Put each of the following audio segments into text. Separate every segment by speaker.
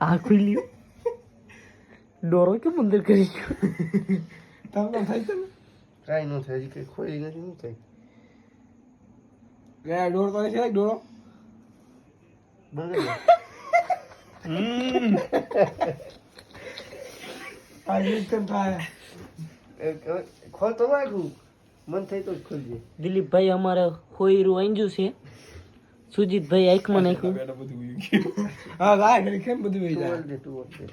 Speaker 1: આ ખુલ્લી ડોરો કેમ અંદર કરી ગયો
Speaker 2: કામ થાય છે ને
Speaker 3: ટ્રાય ન થાય કે ખોલી નથી નું થાય
Speaker 2: ગયા ડોર તો છે ડોરો
Speaker 3: બરાબર
Speaker 2: આ રીત થાય
Speaker 3: ખોલતો નાખું મન થઈ તો ખોલજે
Speaker 1: દિલીપભાઈ અમારે હોયરું આંજ્યું છે સુજીતભાઈ આંખમાં નાખ્યું.
Speaker 2: હા ગાય ઘડી કેમ બધું વહી જાય?
Speaker 3: ઓળ દે તું ઓળ દે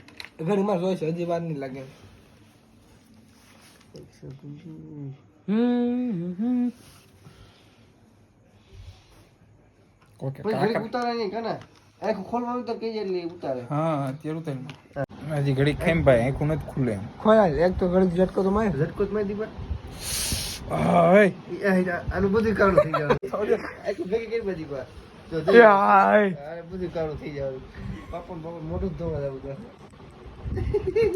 Speaker 2: ઘડી માં જોઈશે હજી વાર નહીં લાગે.
Speaker 4: હજી ઘડી ખાઈ ભાઈ આંખું નથી ખુલે એમ.
Speaker 2: ખોયા એક તો ઘડી ઝટકો તો મારે.
Speaker 3: ઝટકો જ મારી દીપા
Speaker 4: હા, હે.
Speaker 3: આનું બધું કાળું થઈ જવાનું. આખું ભેગી કરી બધી કાળું થઈ જવાનું. પાપા બાપા મોટું ધોવા જવું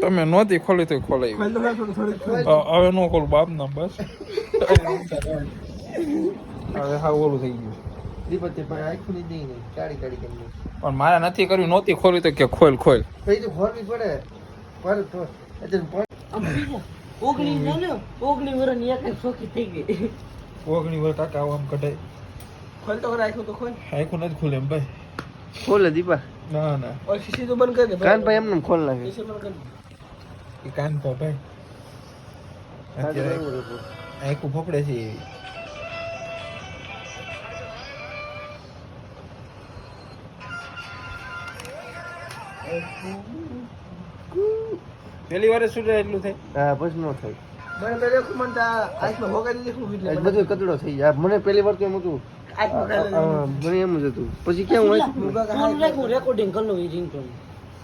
Speaker 4: તમે નહોતી ખોલી તો ખોલાઈ હવે નો ખોલ બાપ ના બસ. હવે હા ઓલું થઈ ગયું.
Speaker 3: પણ
Speaker 4: મારે નથી કર્યું નહોતી ખોલી તો કે ખોલ ખોલ.
Speaker 3: ખોલવી પડે.
Speaker 1: ઓગણી ને. ઓગણી વર્ષની એક એક સોખી થઈ ગઈ.
Speaker 4: ઓગણી વાર કાકા આમ કઢાય.
Speaker 2: ખોલ તો રાખ્યું તો ખોલ.
Speaker 4: રાખ્યું નથી ખોલે એમ ભાઈ.
Speaker 3: ખોલે દીપા
Speaker 4: ના ના.
Speaker 2: ઓય શીશી તો બંધ કરી દે
Speaker 3: કાન ભાઈ એમને ખોલ નાખે
Speaker 2: શીશી બંધ કરી દે.
Speaker 4: એ કાન તો ભાઈ. આખું આંખું ફફડે છે એવી. પેલી વારે શું એટલું થાય?
Speaker 3: હા પછી ન થાય.
Speaker 2: મને તો દેખું મને આંખમાં ભોગાડી દેખું એટલે
Speaker 3: આજ બધું કચડો થઈ જાય. મને પહેલી વાર તો એમ હતું મને એમ જ હતું. પછી કેમ હોય?
Speaker 1: ફોન રાખ, હું રેકોર્ડિંગ કરી લઉં એ ringtone.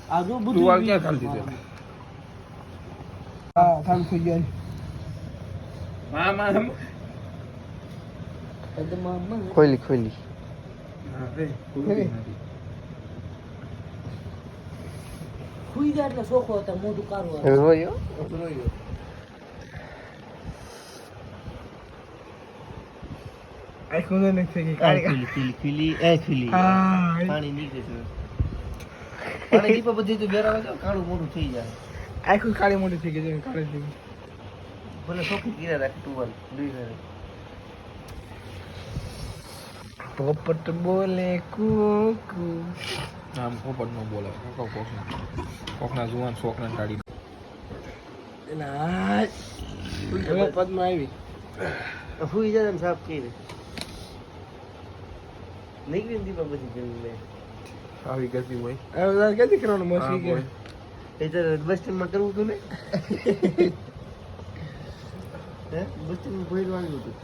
Speaker 1: આ જો બધું
Speaker 4: તું આ ક્યાં ખાલી દીધો
Speaker 2: હા ખાલી થઈ ગયા.
Speaker 4: મામા
Speaker 1: પદ્મામાં.
Speaker 3: ખોલી ખોલી.
Speaker 1: ખુઈ જાય એટલે શોખો હતો મોઢું કાઢું
Speaker 3: રોયો રોયો
Speaker 2: આખું નથી થઈ ગઈ કાળી
Speaker 3: ખુલી ખુલી ખુલી એ ખુલી પાણી નીકળે છે. પાણી દીપા બધી તો બેરાવે તો કાળું મોઢું થઈ જાય.
Speaker 2: આંખું કાળી મોટી થઈ ગઈ કાળી થઈ ગઈ.
Speaker 3: ભલે સોખી ગીરા રાખે ટુવાલ દુઈ
Speaker 2: પોપટ બોલે કુકુ
Speaker 4: આમ પોપટ નો બોલે કોક કોકના કોકના જુવાન છોકરા ટાળી
Speaker 2: એલા હવે પદમાં આવી
Speaker 3: હુઈ જાય ને સાફ કરી નીકળી ને દીપા બધી જમીન લે
Speaker 4: આવી ગતી હોય
Speaker 2: હવે ક્યાંથી કરવાનું મોસી
Speaker 4: હા,
Speaker 2: કે.
Speaker 3: એ તો બસ સ્ટેન્ડમાં કરવું હતું ને હે બસ સ્ટેન્ડમાં ભોયરવાનું હતું